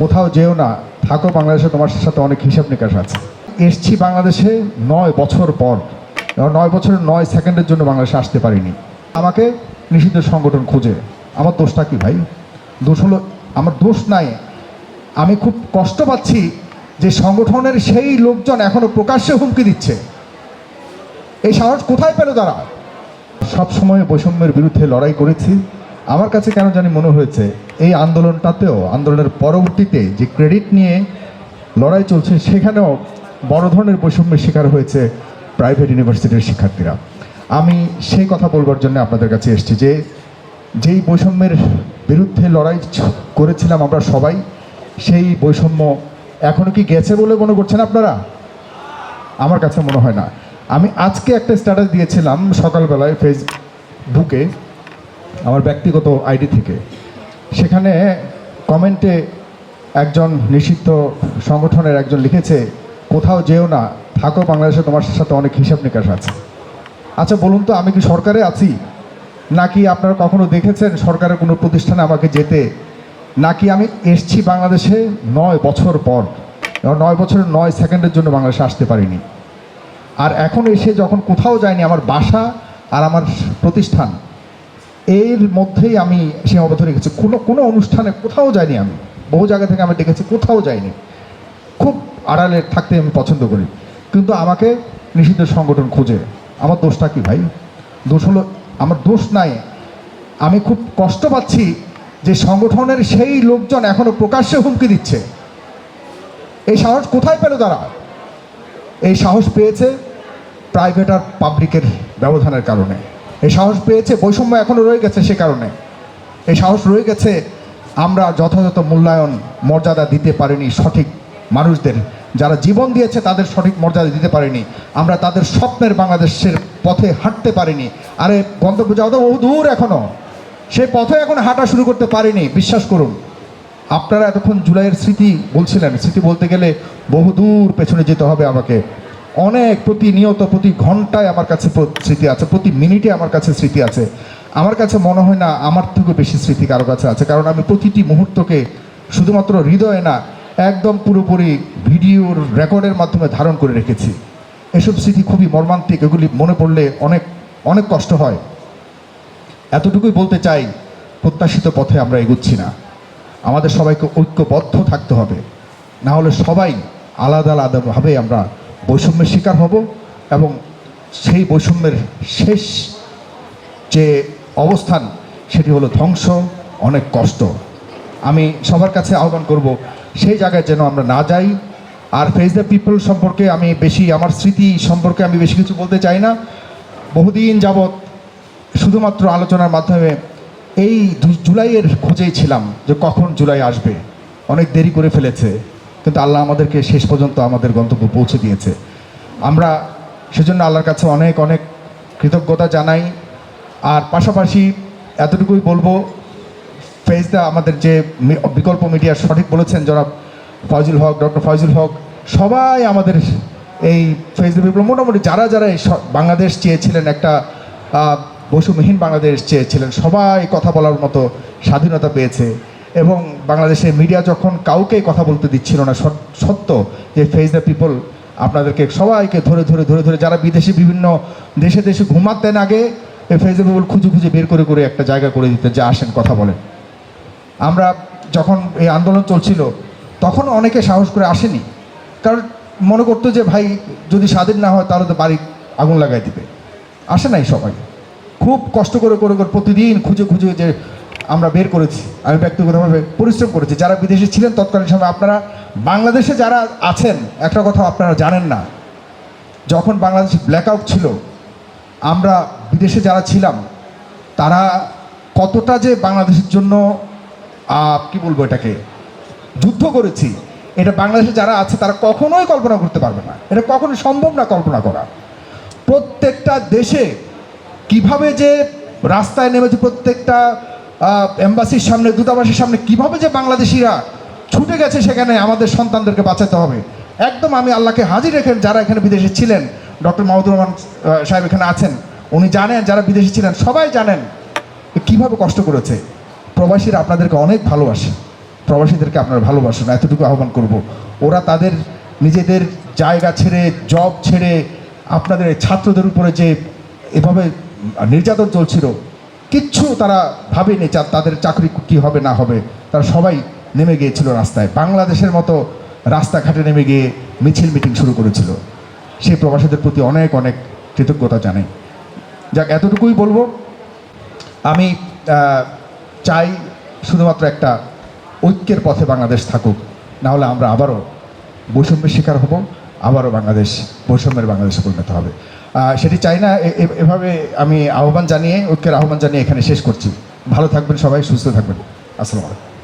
কোথাও যেও না, থাকো বাংলাদেশে, তোমার সাথে অনেক হিসাব নিকাশ আছে। এসছি বাংলাদেশে নয় বছর পর নয় বছরের নয় সেকেন্ডের জন্য বাংলাদেশে আসতে পারিনি। আমাকে নিষিদ্ধ সংগঠন খুঁজে। আমার দোষটা কি ভাই? দোষ হলো, আমার দোষ নাই। আমি খুব কষ্ট পাচ্ছি যে সংগঠনের সেই লোকজন এখনও প্রকাশ্যে হুমকি দিচ্ছে। এই সাহস কোথায় পেল তারা? সবসময় বৈষম্যের বিরুদ্ধে লড়াই করেছি। আমার কাছে কেন জানি মনে হয়েছে এই আন্দোলনটাতেও, আন্দোলনের পরবর্তীতে যে ক্রেডিট নিয়ে লড়াই চলছে, সেখানেও বড় ধরনের বৈষম্যের শিকার হয়েছে প্রাইভেট ইউনিভার্সিটির শিক্ষার্থীরা। আমি সেই কথা বলবার জন্য আপনাদের কাছে এসেছি যে, যেই বৈষম্যের বিরুদ্ধে লড়াই করেছিলাম আমরা সবাই, সেই বৈষম্য এখনও কি গেছে বলে মনে করছেন আপনারা? আমার কাছে মনে হয় না। আমি আজকে একটা স্ট্যাটাস দিয়েছিলাম সকালবেলায় ফেসবুকে আমার ব্যক্তিগত আইডি থেকে। সেখানে কমেন্টে একজন নিষিদ্ধ সংগঠনের একজন লিখেছে, কোথাও যেও না, থাকো বাংলাদেশে, তোমার সাথে অনেক হিসাব নিকাশ আছে। আচ্ছা বলুন তো, আমি কি সরকারে আছি? নাকি আপনারা কখনো দেখেছেন সরকারের কোনো প্রতিষ্ঠানে আমাকে যেতে? নাকি আমি এসছি বাংলাদেশে নয় বছর পর নয় বছরের নয় সেকেন্ডের জন্য বাংলাদেশে আসতে পারিনি। আর এখন এসে যখন কোথাও যায়নি, আমার বাসা আর আমার প্রতিষ্ঠান এর মধ্যেই আমি সীমাবদ্ধ রেখেছি কোনো কোনো অনুষ্ঠানে কোথাও যাইনি আমি। বহু জায়গা থেকে আমি ডেকেছি কোথাও যাইনি। খুব আড়ালে থাকতে আমি পছন্দ করি। কিন্তু আমাকে নিষিদ্ধ সংগঠন খুঁজে, আমার দোষটা কি ভাই? দোষ হলো, আমার দোষ নাই। আমি খুব কষ্ট পাচ্ছি যে সংগঠনের সেই লোকজন এখনও প্রকাশ্যে হুমকি দিচ্ছে। এই সাহস কোথায় পেল তারা? এই সাহস পেয়েছে প্রাইভেট আর পাবলিকের ব্যবধানের কারণে। এই সাহস পেয়েছে, বৈষম্য এখনও রয়ে গেছে সে কারণে। এই সাহস রয়ে গেছে, আমরা যথাযথ মূল্যায়ন, মর্যাদা দিতে পারিনি সঠিক মানুষদের। যারা জীবন দিয়েছে তাদের সঠিক মর্যাদা দিতে পারিনি। আমরা তাদের স্বপ্নের বাংলাদেশের পথে হাঁটতে পারিনি। আরে, গন্তব্য যাওয়া তো বহু দূর এখনও সেই পথে এখন হাঁটা শুরু করতে পারিনি, বিশ্বাস করুন। আপনারা এতক্ষণ জুলাইয়ের স্মৃতি বলছিলেন। স্মৃতি বলতে গেলে বহুদূর পেছনে যেতে হবে আমাকে। অনেক প্রতিনিয়ত, প্রতি ঘন্টায় আমার কাছে স্মৃতি আছে, প্রতি মিনিটে আমার কাছে স্মৃতি আছে। আমার কাছে মনে হয় না আমার থেকে বেশি স্মৃতি কারও কাছে আছে, কারণ আমি প্রতিটি মুহূর্তকে শুধুমাত্র হৃদয়ে না, একদম পুরোপুরি ভিডিওর রেকর্ডের মাধ্যমে ধারণ করে রেখেছি। এসব স্মৃতি খুবই মর্মান্তিক, এগুলি মনে পড়লে অনেক অনেক কষ্ট হয়। এতটুকুই বলতে চাই, প্রত্যাশিত পথে আমরা এগুচ্ছি না। আমাদের সবাইকে ঐক্যবদ্ধ থাকতে হবে। না হলে সবাই আলাদা আলাদাভাবে আমরা বৈষম্যের শিকার হব এবং সেই বৈষম্যের শেষ যে অবস্থান, সেটি হলো ধ্বংস, অনেক কষ্ট। আমি সবার কাছে আহ্বান করব, সেই জায়গায় যেন আমরা না যাই। আর ফেস দ্য পিপল সম্পর্কে আমি বেশি, আমার স্মৃতি সম্পর্কে আমি বেশি কিছু বলতে চাই না। বহুদিন যাবৎ শুধুমাত্র আলোচনার মাধ্যমে এই জুলাইয়ের খোঁজেই ছিলাম যে কখন জুলাই আসবে। অনেক দেরি করে ফেলেছে। কিন্তু আল্লাহ আমাদেরকে শেষ পর্যন্ত আমাদের গন্তব্য পৌঁছে দিয়েছে। আমরা সেজন্য আল্লাহর কাছে অনেক অনেক কৃতজ্ঞতা জানাই। আর পাশাপাশি এতটুকুই বলব ফেজদা আমাদের যে বিকল্প মিডিয়া সঠিক বলেছেন জনাব ফয়জুল হক, ডক্টর ফয়জুল হক, সবাই আমাদের এই ফেজদা বিপ্লব মোটামুটি যারা যারা এই বাংলাদেশ চেয়েছিলেন একটা বসুমহীন বাংলাদেশ চেয়েছিলেন, সবাই কথা বলার মতো স্বাধীনতা পেয়েছে। এবং বাংলাদেশের মিডিয়া যখন কাউকে কথা বলতে দিচ্ছিল না সত- সত্য যে ফেজ দ্য পিপল আপনাদেরকে সবাইকে ধরে ধরে ধরে ধরে যারা বিদেশে বিভিন্ন দেশে দেশে ঘুমাতেন আগে ফেজ দ্য পিপল খুঁজে খুঁজে বের করে করে একটা জায়গা করে দিতেন যে আসেন, কথা বলেন। আমরা যখন এই আন্দোলন চলছিল তখন অনেকে সাহস করে আসেনি। কারণ মনে করতো যে, ভাই, যদি স্বাধীন না হয়, তাহলে তো বাড়ি আগুন লাগাই দিবে। আসে নাই সবাই। খুব কষ্ট করে করে করে প্রতিদিন খুঁজে খুঁজে যে আমরা বের করেছি। আমি ব্যক্তিগতভাবে পরিশ্রম করেছি। যারা বিদেশে ছিলেন, তৎকালীন সময় আপনারা বাংলাদেশে যারা আছেন, একটা কথা আপনারা জানেন না। যখন বাংলাদেশে ব্ল্যাকআউট ছিল, আমরা বিদেশে যারা ছিলাম, তারা কতটা যে বাংলাদেশের জন্য কি বলব এটাকে, যুদ্ধ করেছি, এটা বাংলাদেশে যারা আছে, তারা কখনোই কল্পনা করতে পারবে না। এটা কখনোই সম্ভব না কল্পনা করা। প্রত্যেকটা দেশে কীভাবে যে রাস্তায় নেমেছে, প্রত্যেকটা এম্বাসির সামনে, দূতাবাসের সামনে কীভাবে যে বাংলাদেশিরা ছুটে গেছে সেখানে আমাদের সন্তানদেরকে বাঁচাতে হবে? একদম আমি আল্লাহকে হাজির রেখেন যারা এখানে বিদেশে ছিলেন, ডক্টর মাহমুদুর রহমান সাহেব এখানে আছেন, উনি জানেন, যারা বিদেশে ছিলেন, সবাই জানেন কীভাবে কষ্ট করেছে। প্রবাসীরা আপনাদেরকে অনেক ভালোবাসে। প্রবাসীদেরকে আপনারা ভালোবাসুন, এতটুকু আহ্বান করব। ওরা তাদের নিজেদের জায়গা ছেড়ে জব ছেড়ে আপনাদের ছাত্রদের উপরে যে এভাবে নির্যাতন চলছিল কিচ্ছু তারা ভাবেনি তাদের চাকরি কী হবে, না হবে। তারা সবাই নেমে গিয়েছিল রাস্তায়। বাংলাদেশের মতো রাস্তাঘাটে নেমে গিয়ে মিছিল মিটিং শুরু করেছিল। সেই প্রবাসীদের প্রতি অনেক অনেক কৃতজ্ঞতা জানাই। যাক, এতটুকুই বলব। আমি চাই শুধুমাত্র একটা ঐক্যের পথে বাংলাদেশ থাকুক। না হলে আমরা আবারও বৈষম্যের শিকার হব, আবারও বাংলাদেশ, বৈষম্যের বাংলাদেশে পরিণত হবে। সেটি চাই না। এভাবে আমি আহ্বান জানিয়ে, ঐক্যের আহ্বান জানিয়ে এখানে শেষ করছি। ভালো থাকবেন সবাই, সুস্থ থাকবেন। আসসালামু আলাইকুম।